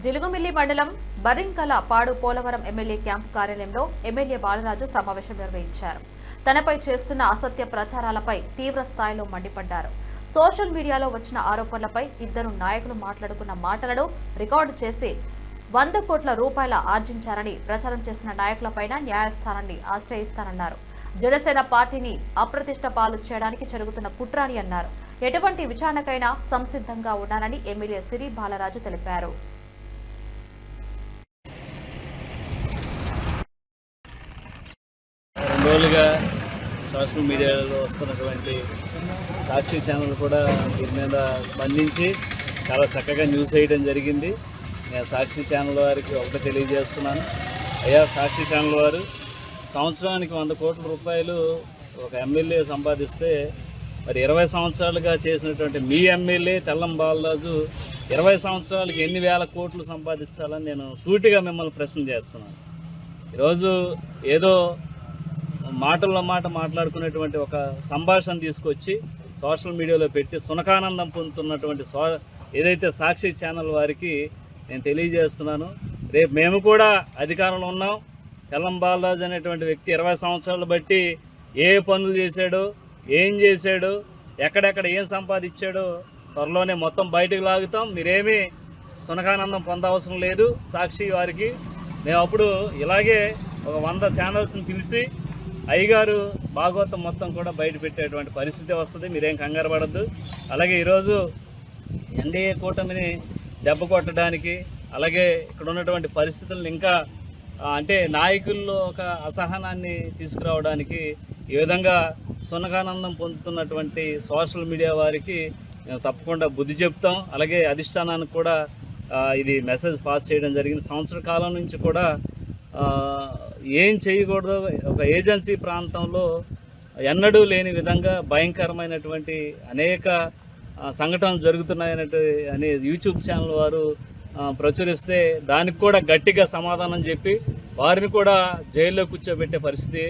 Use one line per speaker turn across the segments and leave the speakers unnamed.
జిలుగుమిల్లి మండలం Barinkalapadu Polavaram MLA camp కార్యాలయంలో MLA Balaraju సమావేశం నిర్వహించారు. తనపై చేస్తున్న అసత్య ప్రచారాలపై తీవ్ర స్థాయిలో మండిపడ్డారు. సోషల్ మీడియాలో వచ్చిన ఆరోపణలపై ఇద్దరు నాయకులు మాట్లాడుకున్న మాటలను రికార్డు చేసి వంద కోట్ల రూపాయల ఆర్జించారని ప్రచారం చేసిన నాయకులపైన న్యాయస్థానాన్ని ఆశ్రయిస్తానన్నారు. జనసేన పార్టీని అప్రతిష్ట పాలు చేయడానికి జరుగుతున్న కుట్రాని అన్నారు. ఎటువంటి విచారణకైనా సంసిద్ధంగా ఉన్నానని ఎమ్మెల్యే సిరి బాలరాజు తెలిపారు.
కొన్ని రోజులుగా సోషల్ మీడియాలో వస్తున్నటువంటి సాక్షి ఛానల్ కూడా దీని మీద స్పందించి చాలా చక్కగా న్యూస్ వేయడం జరిగింది. నేను సాక్షి ఛానల్ వారికి ఒకటి తెలియజేస్తున్నాను. అయ్యా సాక్షి ఛానల్ వారు సంవత్సరానికి వంద కోట్ల రూపాయలు ఒక ఎమ్మెల్యే సంపాదిస్తే మరి ఇరవై సంవత్సరాలుగా చేసినటువంటి మీ ఎమ్మెల్యే తెల్లం బాలరాజు ఇరవై సంవత్సరాలకి ఎన్ని వేల కోట్లు సంపాదించాలని నేను సూటిగా మిమ్మల్ని ప్రశ్న చేస్తున్నాను. ఈరోజు ఏదో మాటల్లో మాట మాట్లాడుకునేటువంటి ఒక సంభాషణ తీసుకొచ్చి సోషల్ మీడియాలో పెట్టి సునకానందం పొందుతున్నటువంటి సో ఏదైతే సాక్షి ఛానల్ వారికి నేను తెలియజేస్తున్నాను రేపు మేము కూడా అధికారంలో ఉన్నాం. తెల్లం బాలరాజు అనేటువంటి వ్యక్తి ఇరవై సంవత్సరాలు బట్టి ఏ పనులు చేశాడో ఏం చేశాడో ఎక్కడెక్కడ ఏం సంపాదించాడో త్వరలోనే మొత్తం బయటకు లాగుతాం. మీరేమీ సునకానందం పొందవసరం లేదు సాక్షి వారికి. మేము అప్పుడు ఇలాగే ఒక వంద ఛానల్స్ని పిలిచి అయ్యగారు భాగవతం మొత్తం కూడా బయట పెట్టేటువంటి పరిస్థితి వస్తుంది మీరేం కంగారు పడద్దు. అలాగే ఈరోజు ఎన్డీఏ కూటమిని దెబ్బ కొట్టడానికి అలాగే ఇక్కడ ఉన్నటువంటి పరిస్థితులను ఇంకా అంటే నాయకుల్లో ఒక అసహనాన్ని తీసుకురావడానికి ఈ విధంగా సునకానందం పొందుతున్నటువంటి సోషల్ మీడియా వారికి మేము తప్పకుండా బుద్ధి చెప్తాం. అలాగే అధిష్టానానికి కూడా ఇది మెసేజ్ పాస్ చేయడం జరిగింది. సంవత్సర కాలం నుంచి కూడా ఏం చేయకూడదు. ఒక ఏజెన్సీ ప్రాంతంలో ఎన్నడూ లేని విధంగా భయంకరమైనటువంటి అనేక సంఘటనలు జరుగుతున్నాయన్నట్టు అనే యూట్యూబ్ ఛానల్ వారు ప్రచురిస్తే దానికి కూడా గట్టిగా సమాధానం చెప్పి వారిని కూడా జైల్లో కూర్చోబెట్టే పరిస్థితి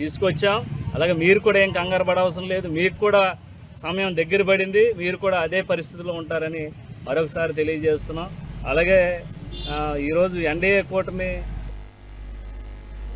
తీసుకొచ్చాం. అలాగే మీరు కూడా ఏం కంగారు పడవసరం లేదు. మీకు కూడా సమయం దగ్గర పడింది. మీరు కూడా అదే పరిస్థితిలో ఉంటారని మరొకసారి తెలియజేస్తున్నాం. అలాగే ఈరోజు ఎన్డీఏ కూటమి